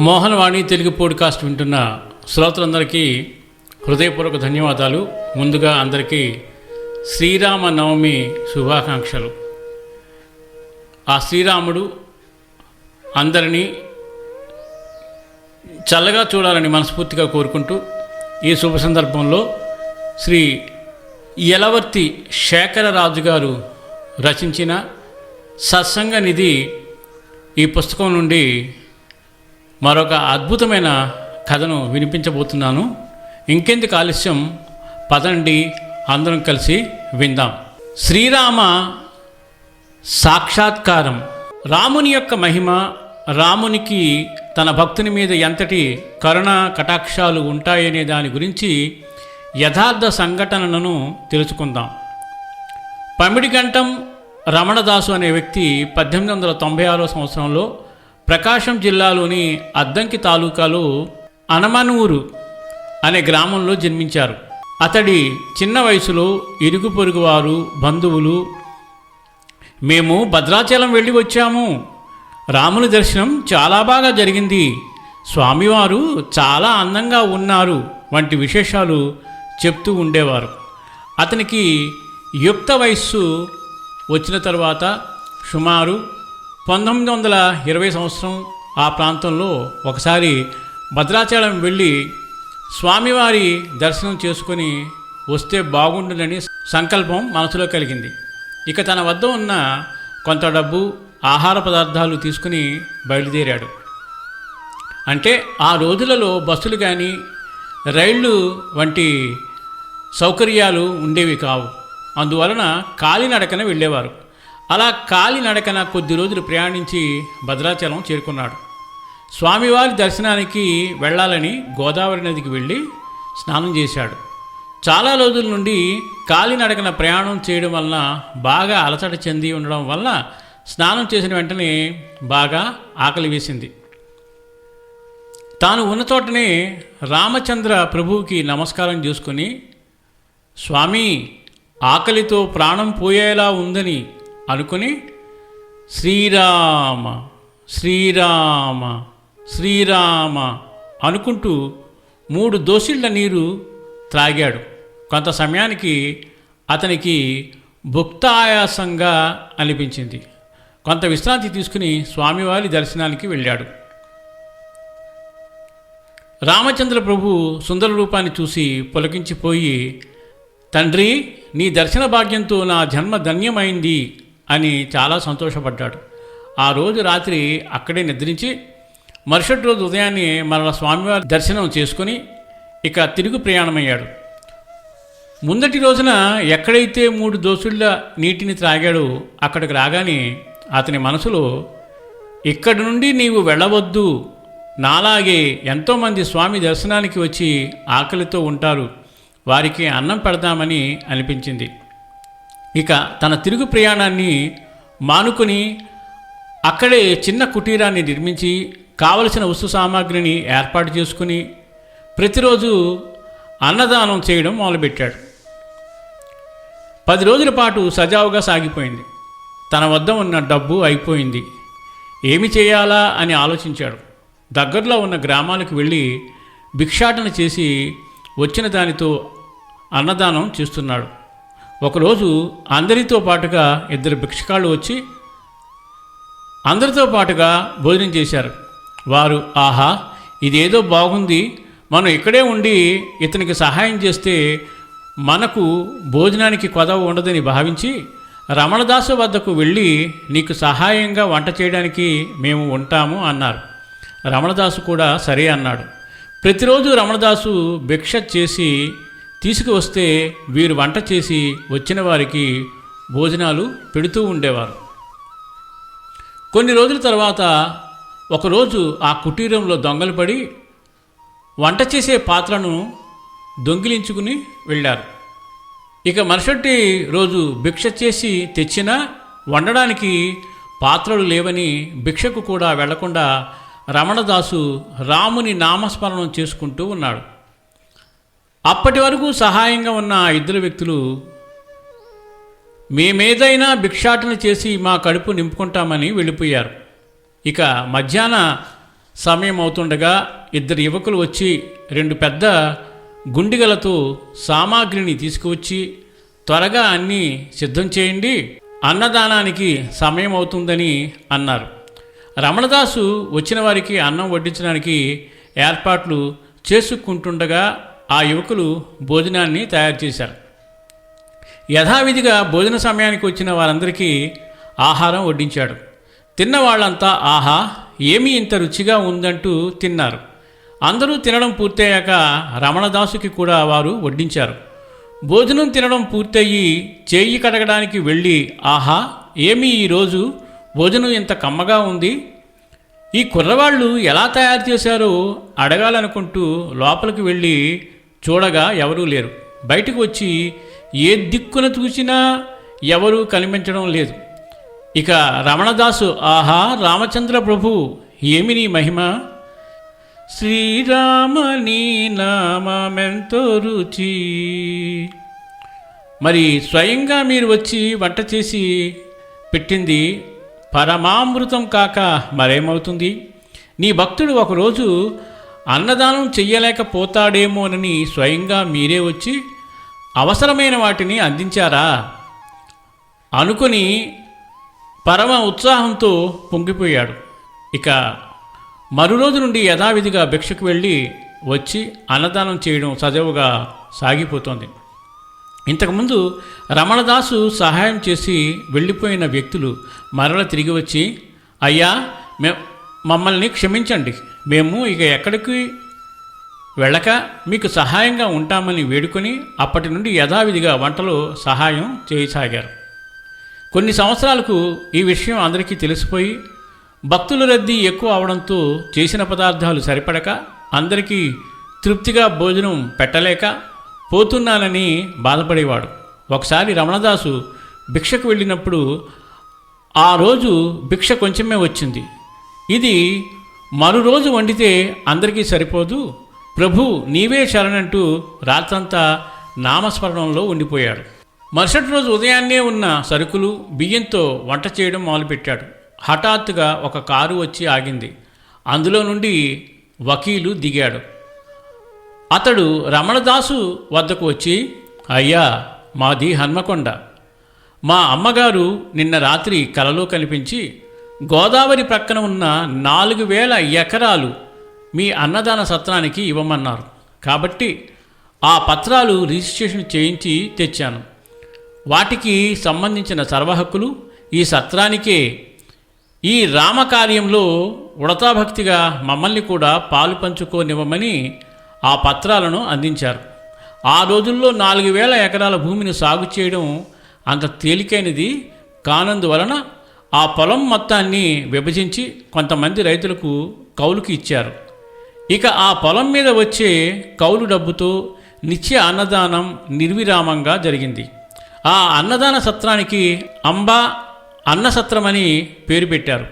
Mohanavani Telugu podcast వింటున్న శ్రోతలందరికీ హృదయపూర్వక ధన్యవాదాలు. ముందుగా అందరికీ శ్రీరామ నవమి శుభాకాంక్షలు. ఆ శ్రీరాముడు అందరినీ చల్లగా చూడాలని మనస్ఫూర్తిగా కోరుకుంటూ ఈ శుభ సందర్భంలో శ్రీ యలవర్తి శేఖరరాజు గారు రచించిన సత్సంగ నిధి ఈ పుస్తకం నుండి మరొక అద్భుతమైన కథను వినిపించబోతున్నాను. ఇంకెందుకు ఆలస్యం? పదండి అందరం కలిసి విందాం. శ్రీరామ సాక్షాత్కారం. రాముని యొక్క మహిమ రామునికి తన భక్తుని మీద ఎంతటి కరుణ కటాక్షాలు ఉంటాయనే దాని గురించి యథార్థ సంఘటనలను తెలుసుకుందాం. పమిడిగంటం రమణదాసు అనే వ్యక్తి పద్దెనిమిది వందల తొంభై ఆరో సంవత్సరంలో ప్రకాశం జిల్లాలోని అద్దంకి తాలూకాలో అనమనూరు అనే గ్రామంలో జన్మించారు. అతడి చిన్న వయసులో ఇరుగు పొరుగు వారు బంధువులు మేము భద్రాచలం వెళ్ళి వచ్చాము. రాముని దర్శనం చాలా బాగా జరిగింది. స్వామివారు చాలా అందంగా ఉన్నారు వంటి విశేషాలు చెప్తూ ఉండేవారు. అతనికి యుక్త వయస్సు వచ్చిన తర్వాత సుమారు పంతొమ్మిది వందల ఇరవై సంవత్సరం ఆ ప్రాంతంలో ఒకసారి భద్రాచలం వెళ్ళి స్వామివారి దర్శనం చేసుకొని వస్తే బాగుండునని సంకల్పం మనసులో కలిగింది. ఇక తన వద్ద ఉన్న కొంత డబ్బు ఆహార పదార్థాలు తీసుకుని బయలుదేరాడు. అంటే ఆ రోజులలో బస్సులు కానీ రైళ్ళు వంటి సౌకర్యాలు ఉండేవి కావు. అందువలన కాలినడకన వెళ్ళేవారు. అలా కాలినడకన కొద్ది రోజులు ప్రయాణించి భద్రాచలం చేరుకున్నాడు. స్వామివారి దర్శనానికి వెళ్ళాలని గోదావరి నదికి వెళ్ళి స్నానం చేశాడు. చాలా రోజుల నుండి కాలినడకన ప్రయాణం చేయడం వలన బాగా అలసట చెంది ఉండడం వల్ల స్నానం చేసిన వెంటనే బాగా ఆకలి వేసింది. తాను ఉన్న చోటనే రామచంద్ర ప్రభువుకి నమస్కారం చేసుకుని స్వామి ఆకలితో ప్రాణం పోయేలా ఉందని అనుకుని శ్రీరామ శ్రీరామ శ్రీరామ అనుకుంటూ మూడు దోసిళ్ళ నీరు త్రాగాడు. కొంత సమయానికి అతనికి భుక్తాయాసంగా అనిపించింది. కొంత విశ్రాంతి తీసుకుని స్వామివారి దర్శనానికి వెళ్ళాడు. రామచంద్ర ప్రభు సుందర రూపాన్ని చూసి పులకించిపోయి తండ్రి నీ దర్శన భాగ్యంతో నా జన్మ ధన్యమైంది. అని చాలా సంతోషపడ్డాడు. ఆ రోజు రాత్రి అక్కడే నిద్రించి మరుసటి రోజు ఉదయాన్నే మరల స్వామివారి దర్శనం చేసుకుని ఇక తిరుగు ప్రయాణమయ్యాడు. ముందటి రోజున ఎక్కడైతే మూడు దోసుళ్ళ నీటిని త్రాగాడో అక్కడికి రాగానే అతని మనసులో ఇక్కడి నుండి నీవు వెళ్ళవద్దు. నాలాగే ఎంతోమంది స్వామి దర్శనానికి వచ్చి ఆకలితో ఉంటారు. వారికి అన్నం పెడదామని అనిపించింది. ఇక తన తిరుగు ప్రయాణాన్ని మానుకొని అక్కడే చిన్న కుటీరాన్ని నిర్మించి కావలసిన వస్తు సామాగ్రిని ఏర్పాటు చేసుకుని ప్రతిరోజు అన్నదానం చేయడం మొదలుపెట్టాడు. పది రోజుల పాటు సజావుగా సాగిపోయింది. తన వద్ద ఉన్న డబ్బు అయిపోయింది. ఏమి చేయాలా అని ఆలోచించాడు. దగ్గరలో ఉన్న గ్రామాలకు వెళ్ళి భిక్షాటన చేసి వచ్చిన దానితో అన్నదానం చేస్తున్నాడు. ఒకరోజు అందరితో పాటుగా ఇద్దరు భిక్షకాళ్ళు వచ్చి అందరితో పాటుగా భోజనం చేశారు. వారు ఆహా ఇదేదో బాగుంది. మనం ఇక్కడే ఉండి ఇతనికి సహాయం చేస్తే మనకు భోజనానికి కొదవ ఉండదని భావించి రమణదాసు వద్దకు వెళ్ళి నీకు సహాయంగా వంట చేయడానికి మేము ఉంటాము అన్నారు. రమణదాసు కూడా సరే అన్నాడు. ప్రతిరోజు రమణదాసు భిక్ష చేసి తీసుకువస్తే వీరు వంట చేసి వచ్చిన వారికి భోజనాలు పెడుతూ ఉండేవారు. కొన్ని రోజుల తర్వాత ఒకరోజు ఆ కుటీరంలో దొంగలు పడి వంట చేసే పాత్రను దొంగిలించుకుని వెళ్ళారు. ఇక మరుసటి రోజు భిక్ష చేసి తెచ్చినా వండడానికి పాత్రలు లేవని భిక్షకు కూడా వెళ్ళకుండా రమణదాసు రాముని నామస్మరణం చేసుకుంటూ ఉన్నాడు. అప్పటి వరకు సహాయంగా ఉన్న ఆ ఇద్దరు వ్యక్తులు మేమేదైనా భిక్షాటన చేసి మా కడుపు నింపుకుంటామని వెళ్ళిపోయారు. ఇక మధ్యాహ్న సమయం అవుతుండగా ఇద్దరు యువకులు వచ్చి రెండు పెద్ద గుండిగలతో సామాగ్రిని తీసుకువచ్చి త్వరగా అన్నీ సిద్ధం చేయండి అన్నదానానికి సమయం అవుతుందని అన్నారు. రమణదాసు వచ్చిన వారికి అన్నం వడ్డించడానికి ఏర్పాట్లు చేసుకుంటుండగా ఆ యువకులు భోజనాన్ని తయారు చేశారు. యథావిధిగా భోజన సమయానికి వచ్చిన వారందరికీ ఆహారం వడ్డించాడు. తిన్న వాళ్ళంతా ఆహా ఏమీ ఇంత రుచిగా ఉందంటూ తిన్నారు. అందరూ తినడం పూర్తయ్యాక రమణదాసుకి కూడా వారు వడ్డించారు. భోజనం తినడం పూర్తయి చేయి కడగడానికి వెళ్ళి ఆహా ఏమి ఈరోజు భోజనం ఇంత కమ్మగా ఉంది. ఈ కుర్రవాళ్ళు ఎలా తయారు చేశారో అడగాలనుకుంటూ లోపలికి వెళ్ళి చూడగా ఎవరూ లేరు. బయటకు వచ్చి ఏ దిక్కున చూసినా ఎవరూ కనిపించడం లేదు. ఇక రమణదాసు ఆహా రామచంద్ర ప్రభు ఏమి నీ మహిమ? శ్రీరామ నీ నామెంతో రుచి. మరి స్వయంగా మీరు వచ్చి వంట చేసి పెట్టింది పరమామృతం కాక మరేమవుతుంది? నీ భక్తుడు ఒకరోజు అన్నదానం చెయ్యలేకపోతాడేమోనని స్వయంగా మీరే వచ్చి అవసరమైన వాటిని అందించారా? అనుకుని పరమ ఉత్సాహంతో పొంగిపోయాడు. ఇక మరురోజు నుండి యథావిధిగా భిక్షకు వెళ్ళి వచ్చి అన్నదానం చేయడం సజావుగా సాగిపోతోంది. ఇంతకుముందు రమణదాసు సహాయం చేసి వెళ్ళిపోయిన వ్యక్తులు మరల తిరిగి వచ్చి అయ్యా మే మమ్మల్ని క్షమించండి. మేము ఇక ఎక్కడికి వెళ్ళక మీకు సహాయంగా ఉంటామని వేడుకొని అప్పటి నుండి యథావిధిగా వంటలో సహాయం చేయసాగారు. కొన్ని సంవత్సరాలకు ఈ విషయం అందరికీ తెలిసిపోయి భక్తుల రద్దీ ఎక్కువ అవడంతో చేసిన పదార్థాలు సరిపడక అందరికీ తృప్తిగా భోజనం పెట్టలేక పోతున్నానని బాధపడేవాడు. ఒకసారి రమణదాసు భిక్షకు వెళ్ళినప్పుడు ఆ రోజు భిక్ష కొంచెమే వచ్చింది. ఇది మరో రోజు వండితే అందరికీ సరిపోదు. ప్రభు నీవే శరణంటూ రాత్రంతా నామస్మరణంలో ఉండిపోయాడు. మరుసటి రోజు ఉదయాన్నే ఉన్న సరుకులు బియ్యంతో వంట చేయడం మొదలుపెట్టాడు. హఠాత్తుగా ఒక కారు వచ్చి ఆగింది. అందులో నుండి వకీలు దిగాడు. అతడు రమణదాసు వద్దకు వచ్చి అయ్యా మాది హన్మకొండ. మా అమ్మగారు నిన్న రాత్రి కలలో కనిపించి గోదావరి ప్రక్కన ఉన్న నాలుగు వేల ఎకరాలు మీ అన్నదాన సత్రానికి ఇవ్వమన్నారు. కాబట్టి ఆ పత్రాలు రిజిస్ట్రేషన్ చేయించి తెచ్చాను. వాటికి సంబంధించిన సర్వహక్కులు ఈ సత్రానికే. ఈ రామకార్యంలో ఉడతాభక్తిగా మమ్మల్ని కూడా పాలు పంచుకోనివ్వమని ఆ పత్రాలను అందించారు. ఆ రోజుల్లో నాలుగు వేల ఎకరాల భూమిని సాగు చేయడం అంత తేలికైనది కానందువలన ఆ పొలం మొత్తాన్ని విభజించి కొంతమంది రైతులకు కౌలుకి ఇచ్చారు. ఇక ఆ పొలం మీద వచ్చే కౌలు డబ్బుతో నిత్య అన్నదానం నిర్విరామంగా జరిగింది. ఆ అన్నదాన సత్రానికి అంబా అన్నసత్రమని పేరు పెట్టారు.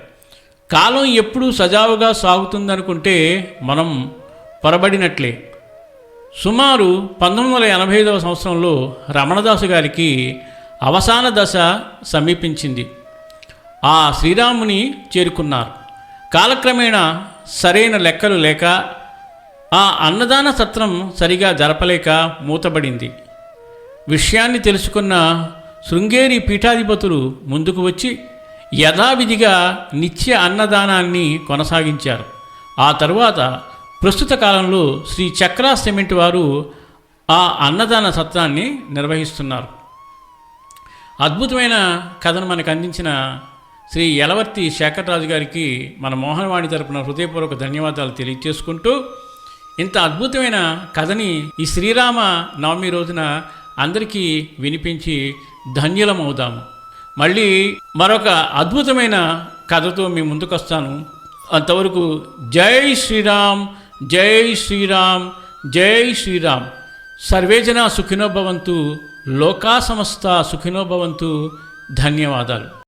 కాలం ఎప్పుడూ సజావుగా సాగుతుందనుకుంటే మనం పొరబడినట్లే. సుమారు పంతొమ్మిది వందల ఎనభై ఐదవ సంవత్సరంలో రమణదాసు గారికి అవసాన దశ సమీపించింది. ఆ శ్రీరాముని చేరుకున్నారు. కాలక్రమేణా సరైన లెక్కలు లేక ఆ అన్నదాన సత్రం సరిగా జరపలేక మూతబడింది. విషయాన్ని తెలుసుకున్న శృంగేరి పీఠాధిపతులు ముందుకు వచ్చి యథావిధిగా నిత్య అన్నదానాన్ని కొనసాగించారు. ఆ తరువాత ప్రస్తుత కాలంలో శ్రీ చక్రా సిమెంట్ వారు ఆ అన్నదాన సత్రాన్ని నిర్వహిస్తున్నారు. అద్భుతమైన కథను మనకు అందించిన శ్రీ యలవర్తి శేఖర్రాజు గారికి మన మోహనవాణి తరపున హృదయపూర్వక ధన్యవాదాలు తెలియజేసుకుంటూ ఇంత అద్భుతమైన కథని ఈ శ్రీరామ నవమి రోజున అందరికీ వినిపించి ధన్యులమవుదాము. మళ్ళీ మరొక అద్భుతమైన కథతో మీ ముందుకు వస్తాను అంతవరకు జై శ్రీరామ్ జై శ్రీరామ్ జై శ్రీరామ్. సర్వేజన సుఖినోభవంతు లోకా సమస్త సుఖినోభవంతు ధన్యవాదాలు.